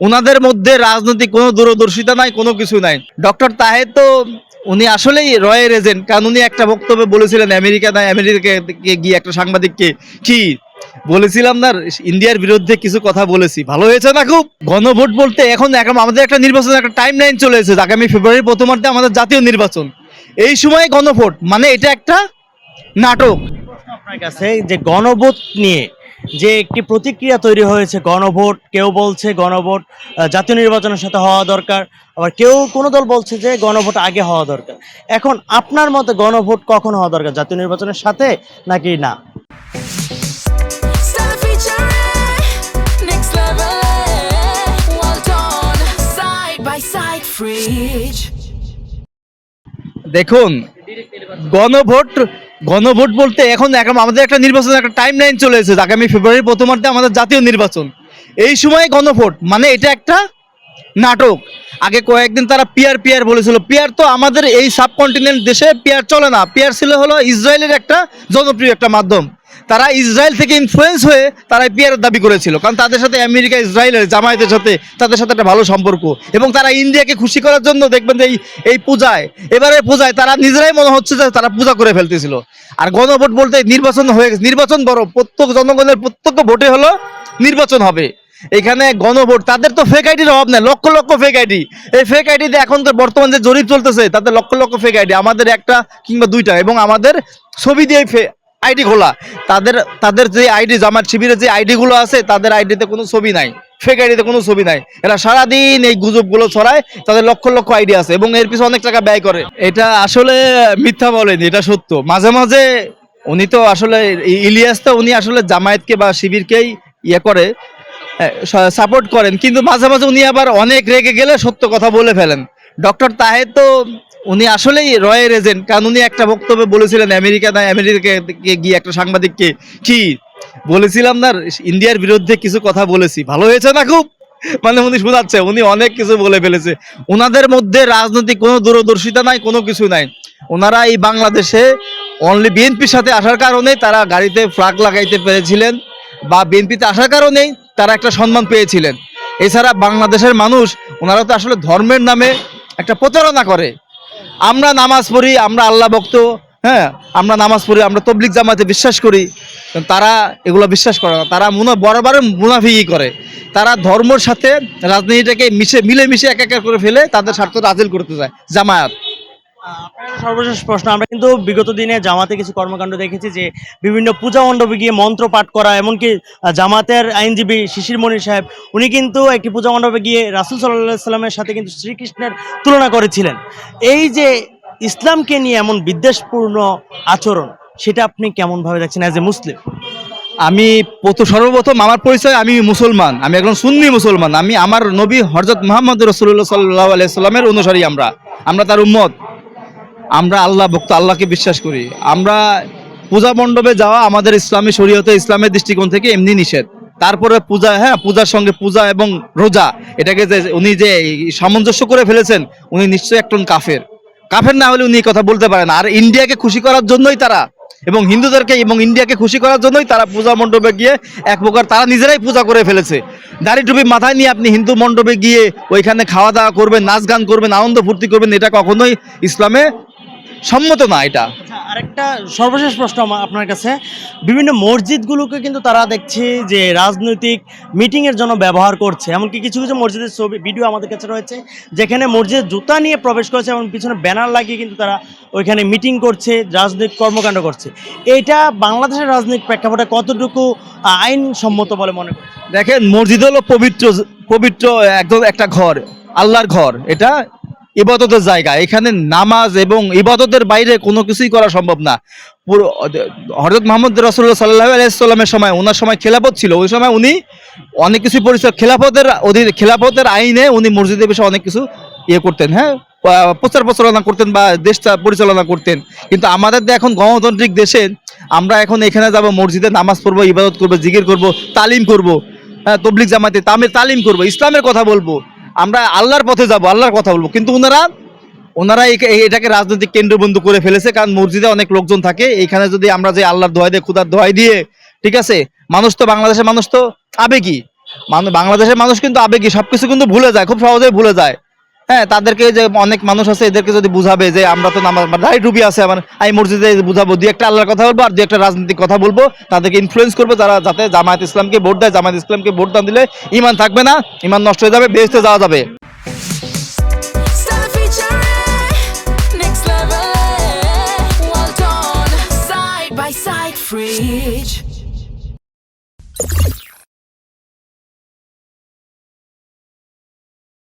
ওনাদের মধ্যে রাজনৈতিক কোনো দূরদর্শিতা নাই, কোনো কিছু নাই। ডক্টর তাহের তো উনি আসলেই রয়ের এজেন্ট, কারণ উনি একটা বক্তব্যে বলেছিলেন, আমেরিকা নাই, আমেরিকাকে গিয়ে একটা সাংবাদিককে কি? বলেছিলাম না, ইন্ডিয়ার বিরুদ্ধে কিছু কথা বলেছি। ভালো হয়েছে না খুব? গণভোট বলতে এখন এখন আমাদের একটা নির্বাচন, একটা টাইম লাইন চলে এসেছে। আগামী ফেব্রুয়ারি প্রথমার্ধে আমাদের জাতীয় নির্বাচন। এই সময় গণভোট মানে এটা একটা নাটক। আপনার কাছে, যে গণভোট নিয়ে যে একটি প্রতিক্রিয়া তৈরি হয়েছে গণভোট কেউ বলছে গণভোট জাতীয় নির্বাচনের সাথে হওয়া দরকার আবার কেউ কোনো দল বলছে যে গণভোট আগে হওয়া দরকার এখন আপনার মতে গণভোট কখন হওয়া দরকার জাতীয় নির্বাচনের সাথে নাকি না. দেখুন গণভোট গণভোট বলতে এখন আমাদের একটা নির্বাচন, একটা টাইম লাইন চলে এসেছে। আগামী ফেব্রুয়ারি প্রথমার্ধে আমাদের জাতীয় নির্বাচন। এই সময় গণভোট মানে এটা একটা নাটক। আগে কয়েকদিন তারা পিয়ার পিয়ার বলেছিল। পিয়ার তো আমাদের এই সাবকন্টিনেন্ট দেশে পিয়ার চলে না। পিয়ার ছিল হলো ইসরায়েলের একটা জনপ্রিয় একটা মাধ্যম। তারা ইসরায়েল থেকে ইনফ্লুয়েন্স হয়ে তারা পিয়ারের দাবি করেছিল। কারণ তাদের সাথে আমেরিকা, ইসরায়েলের, জামায়াতের সাথে তাদের সাথে একটা ভালো সম্পর্ক। এবং তারা ইন্ডিয়াকে খুশি করার জন্য দেখবেন যে এই এই পূজায় এবারে পূজায় তারা নিজেরাই মনে হচ্ছে যে তারা পূজা করে ফেলতেছিল। আর গণভোট বলতে নির্বাচন হয়ে গেছে। নির্বাচন বড়। প্রত্যেক জনগণের প্রত্যেক ভোটে হলো নির্বাচন হবে। এখানে গণভোট, তাদের তো ফেক আইডির অভাব নেই। লক্ষ লক্ষ ফেক আইডি এই ফেক আইডিতে এখন তো বর্তমান যে জরিপ চলতেছে তাদের লক্ষ লক্ষ ফেক আইডি আমাদের একটা কিংবা দুইটা। এবং আমাদের ছবি দিয়ে আইডি খোলা। তাদের তাদের যে আইডি, জামাত শিবিরের যে আইডি গুলো আছে, তাদের আইডিতে কোনো ছবি নাই। ফেক আইডিতে কোনো ছবি নাই। এরা সারাদিন এই গুজবগুলো ছড়ায়, তাদের লক্ষ লক্ষ আইডি আছে এবং এর পিছনে অনেক টাকা ব্যয় করে। এটা আসলে মিথ্যা বলেনি, এটা সত্য। মাঝে মাঝে উনি তো আসলে, ইলিয়াস তো উনি আসলে জামায়াতকে বা শিবিরকেই ইয়ে করে সাপোর্ট করেন। কিন্তু মাঝে মাঝে উনি আবার অনেক রেগে গেলে সত্য কথা বলে ফেলেন। ডক্টর তাহের তো উনি আসলেই রয়ের এজেন্ট, কারণ উনি একটা বক্তব্যে বলেছিলেন, আমেরিকা নাই আমেরিকাকে গিয়ে একটা সাংবাদিককে কি বলেছিলাম না, ইন্ডিয়ার বিরুদ্ধে কিছু কথা বলেছি। ভালো হয়েছে না খুব? মানে উনি শোনাচ্ছে, উনি অনেক কিছু বলে ফেলেছে। ওনাদের মধ্যে রাজনৈতিক কোনো দূরদর্শিতা নাই, কোনো কিছু নাই। ওনারা এই বাংলাদেশে অনলি বিএনপির সাথে আসার কারণে তারা গাড়িতে ফ্লাগ লাগাইতে পেরেছিলেন বা বিএনপিতে আসার কারণেই তারা একটা সম্মান পেয়েছিলেন। এছাড়া বাংলাদেশের মানুষ ওনারা তো আসলে ধর্মের নামে একটা প্রতারণা করে। আমরা নামাজ পড়ি, আমরা আল্লাহ ভক্ত হ্যাঁ? আমরা নামাজ পড়ি, আমরা তবলিক জামাতে বিশ্বাস করি। তারা এগুলো বিশ্বাস করে না। তারা মুনা বরাবর মুনাফিকি করে। তারা ধর্মর সাথে রাজনীতিটাকে মিশে মিলে মিশে এক এক করে ফেলে তাদের স্বার্থ রাজিল করতে চায়, জামায়াত। সর্বশেষ প্রশ্ন, আমরা কিন্তু বিগত দিনে জামাতে কিছু কর্মকাণ্ড দেখেছি যে বিভিন্ন পূজা মণ্ডপে গিয়ে মন্ত্র পাঠ করা, এমনকি জামাতের আইনজীবী শিশির মনির সাহেব, উনি কিন্তু একটি পূজা মণ্ডপে গিয়ে রাসুল সাল্লাহ সাল্লামের সাথে কিন্তু শ্রীকৃষ্ণের তুলনা করেছিলেন। এই যে ইসলামকে নিয়ে এমন বিদ্বেষপূর্ণ আচরণ, সেটা আপনি কেমন ভাবে দেখছেন অ্যাজ এ মুসলিম? আমি প্রথম সর্বপ্রথম আমার পরিচয়, আমি মুসলমান, আমি একজন সুন্নি মুসলমান, আমি আমার নবী হরজত মোহাম্মদ রসুল্লাহ সাল্লাহ আলাইসাল্লামের অনুসারী আমরা আমরা তার উম্মত। আমরা আল্লাহ ভক্ত, আল্লাহকে বিশ্বাস করি। আমরা পূজা মণ্ডপে যাওয়া আমাদের ইসলামী শরীয়তে, ইসলামের দৃষ্টিকোণ থেকে এমনি নিষেধ। তারপরে পূজা হ্যাঁ পূজার সঙ্গে পূজা এবং রোজা, এটাকে যে, উনি যে সামঞ্জস্য করে ফেলেছেন, উনি নিশ্চয়ই একজন কাফের। কাফের না হলে উনি কথা বলতে পারেন আর ইন্ডিয়াকে খুশি করার জন্যই তারা, এবং হিন্দুদেরকে এবং ইন্ডিয়াকে খুশি করার জন্যই তারা পূজা মণ্ডপে গিয়ে এক প্রকার তারা নিজেরাই পূজা করে ফেলেছে। দাড়ি টুপি মাথায় নিয়ে আপনি হিন্দু মণ্ডপে গিয়ে ওইখানে খাওয়া দাওয়া করবেন, নাচ গান করবেন, আনন্দ ফুর্তি করবেন, এটা কখনোই ইসলামে সম্মত না এটা। আচ্ছা আরেকটা সর্বশেষ প্রশ্ন আমার- আপনার কাছে। বিভিন্ন মসজিদগুলোকে কিন্তু তারা দেখছে যে রাজনৈতিক মিটিং এর জন্য ব্যবহার করছে। এমনকি কিছু কিছু মসজিদের ছবি ভিডিও আমাদের কাছে রয়েছে যেখানে মসজিদ জুতা নিয়ে প্রবেশ করেছে এবং পিছনে ব্যানার লাগিয়ে কিন্তু তারা ওইখানে মিটিং করছে রাজনৈতিক কর্মকাণ্ড করছে। এটা বাংলাদেশের রাজনৈতিক প্রেক্ষাপটে কতটুকু আইনসম্মত বলে মনে করছে দেখেন মসজিদ হলো পবিত্র পবিত্র একদম একটা ঘর আল্লাহর ঘর। এটা ইবাদতের জায়গা। এখানে নামাজ এবং ইবাদতের বাইরে কোনো কিছুই করা সম্ভব না। পুরো হররত মোহাম্মদ রসুল্লাহ সাল্লাহ আলাইসাল্লামের সময় ওনার সময় খেলাফত ছিল। ওই সময় উনি অনেক কিছু পরিচয়, খেলাফতের অধীন, খেলাফতের আইনে উনি মসজিদের বিষয়ে অনেক কিছু ইয়ে করতেন হ্যাঁ? প্রচার প্রচারণা করতেন বা দেশটা পরিচালনা করতেন। কিন্তু আমাদের এখন গণতান্ত্রিক দেশে আমরা এখন এখানে যাব, মসজিদে নামাজ পড়ব, ইবাদত করব, জিকির করব, তালিম করব হ্যাঁ তবলিক জামাতে তামের তালিম করব, ইসলামের কথা বলব। আমরা আল্লাহর পথে যাব, আল্লাহর কথা বলব। কিন্তু ওনারা ওনারা এটাকে রাজনৈতিক কেন্দ্রবন্ধু করে ফেলেছে, কারণ মসজিদে অনেক লোকজন থাকে। এখানে যদি আমরা যে আল্লাহর দোয়াই দিয়ে খুদার দোয়াই দিয়ে, ঠিক আছে? মানুষ তো বাংলাদেশের মানুষ তো আবেগী। বাংলাদেশের মানুষ কিন্তু আবেগী, সবকিছু কিন্তু ভুলে যায়, খুব সহজেই ভুলে যায়। হ্যাঁ তাদেরকে যে অনেক মানুষ আছে, এদেরকে যদি বুঝাবে যে আমরা তো নামাজ রাইট রুবি আছে, আমার আমি মসজিদে বুঝাবো, দুই একটা আল্লাহর কথা বলব আর দুই একটা রাজনৈতিক কথা বলব, তাদেরকে ইনফ্লুয়েন্স করব যারা যাতে জামায়াত ইসলামকে ভোট দেয়, জামায়াত ইসলামকে ভোট না দিলে ইমান থাকবে না ইমান নষ্ট হয়ে যাবে বেহেস্তে যাওয়া যাবে। Stella